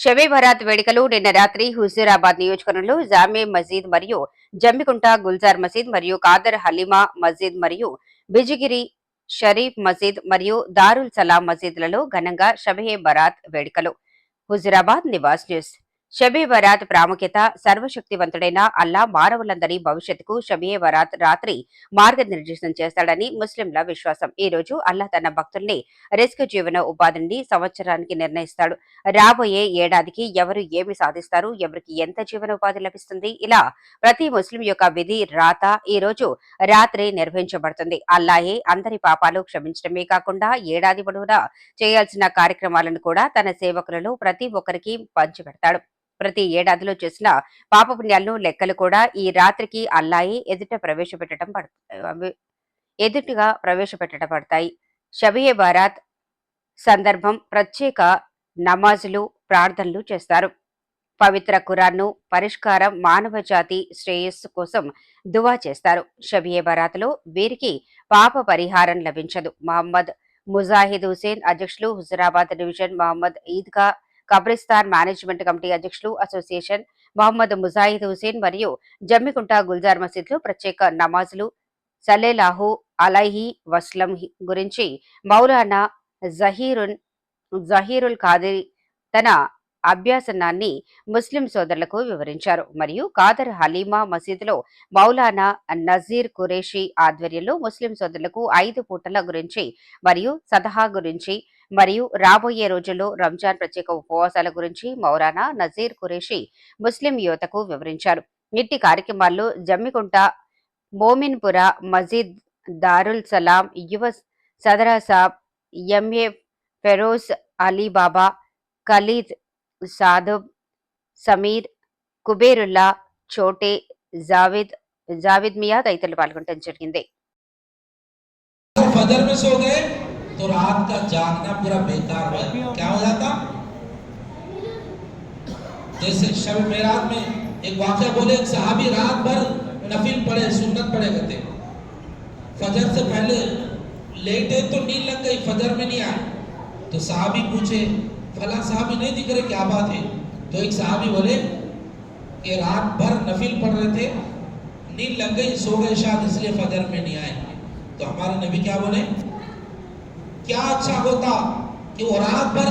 షబీ బరాత్ వేడుకలు నిన్న రాత్రి హుజూరాబాద్ నియోజకవర్గంలో జామే మసీద్ మరియు జమ్మికుంట గుల్జార్ మసీద్ మరియు కాదర్ హలీమా మసీద్ మరియు బిజిగిరి షరీఫ్ మసీద్ మరియు దారుల్ సలాం మసీద్లలో ఘనంగా షబే బరాత్ వేడుకలు. హుజూరాబాద్ నివాస్ న్యూస్. షబీ బరాత్ ప్రాముఖ్యత సర్వశక్తివంతుడైన అల్లా మానవులందరి భవిష్యత్తుకు షబీ బరాత్ రాత్రి మార్గనిర్దేశం చేస్తాడని ముస్లింల విశ్వాసం. ఈ రోజు అల్లా తన భక్తుల్ని రిస్క్ జీవన ఉపాధిని సంవత్సరానికి నిర్ణయిస్తాడు. రాబోయే ఏడాదికి ఎవరు ఏమి సాధిస్తారు ఎవరికి ఎంత జీవన ఉపాధి లభిస్తుంది ఇలా ప్రతి ముస్లిం యొక్క విధి రాత ఈ రోజు రాత్రి నిర్వహించబడుతుంది. అల్లాహే అందరి పాపాలు క్షమించడమే కాకుండా ఏడాది పొడవునా చేయాల్సిన కార్యక్రమాలను కూడా తన సేవకులలో ప్రతి ఒక్కరికి పంచిపెడతాడు. ప్రతి ఏడాదిలో చేసిన పాపపుణ్యాలను లెక్కలు కూడా ఈ రాత్రికి అల్లాయి ఎదుట ప్రవేశపెట్టడం పడ- ఎదుటిగా ప్రవేశపెట్టడం పడతాయి షబియే బారాత్ సందర్భం ప్రత్యేక నమాజులు ప్రార్థనలు చేస్తారు. పవిత్ర కురాన్ను పరిష్కారం మానవ జాతి శ్రేయస్సు కోసం దువా చేస్తారు. షబియే బరాత్లో వీరికి పాప పరిహారం లభించదు. మహమ్మద్ ముజాహిద్ హుసేన్ అధ్యక్షులు Huzurabad division Mohammed Eidgah Kabristan management committee అధ్యక్షులు అసోసియేషన్ మహమ్మద్ ముజాహిద్ హుసేన్ మరియు జమ్మికుంట గుల్జార్ మసీద్లో ప్రత్యేక నమాజులు. సలేలాహు అలైహి వస్లం హి- గురించి మౌలానా జహీరున్ జహీరుల్ ఖాదిర్ తన అభ్యాసనాన్ని ముస్లిం సోదరులకు వివరించారు. మరియు కాదర్ హలీమా మసీదులో మౌలానా నజీర్ ఖురేషి ఆధ్వర్యంలో ముస్లిం సోదరులకు ఐదు పూటల గురించి మరియు సదహా గురించి మరియు రాబోయే రోజుల్లో రంజాన్ ప్రత్యేక ఉపవాసాల గురించి మౌలానా నజీర్ ఖురేషి ముస్లిం యువతకు వివరించారు. ఇట్టి కార్యక్రమాల్లో జమ్మికుంట మోమిన్పుర మజీద్ దారుల్ సలాం యువ సదరాసాబ్ ఎంఏ ఫెరోజ్ అలీబాబా ఖలీద్ సాదుబ్ సమీర్ కుబేరుల్లా చోటే జావేద్ జావేద్ మియా తదితరులు పాల్గొనడం జరిగింది. तो रात का जागना पूरा बेकार हो जाता क्या हो जाता? जैसे शब मेरात में एक वाक्य बोले, एक सहाबी रात भर नफिल पढ़े, सुन्नत पढ़े करते। फजर से पहले लेटे तो नींद लग गई, फजर में नहीं आए। तो साहबी पूछे, फला साहबी नहीं दिख रहे, क्या बात है? तो एक साहबी बोले कि रात भर नफिल पढ़ रहे थे, नींद लग गई, सो गए शायद, इसलिए फजर में नहीं आए। तो हमारे नबी क्या बोले? क्या अच्छा होता कि वो रात भर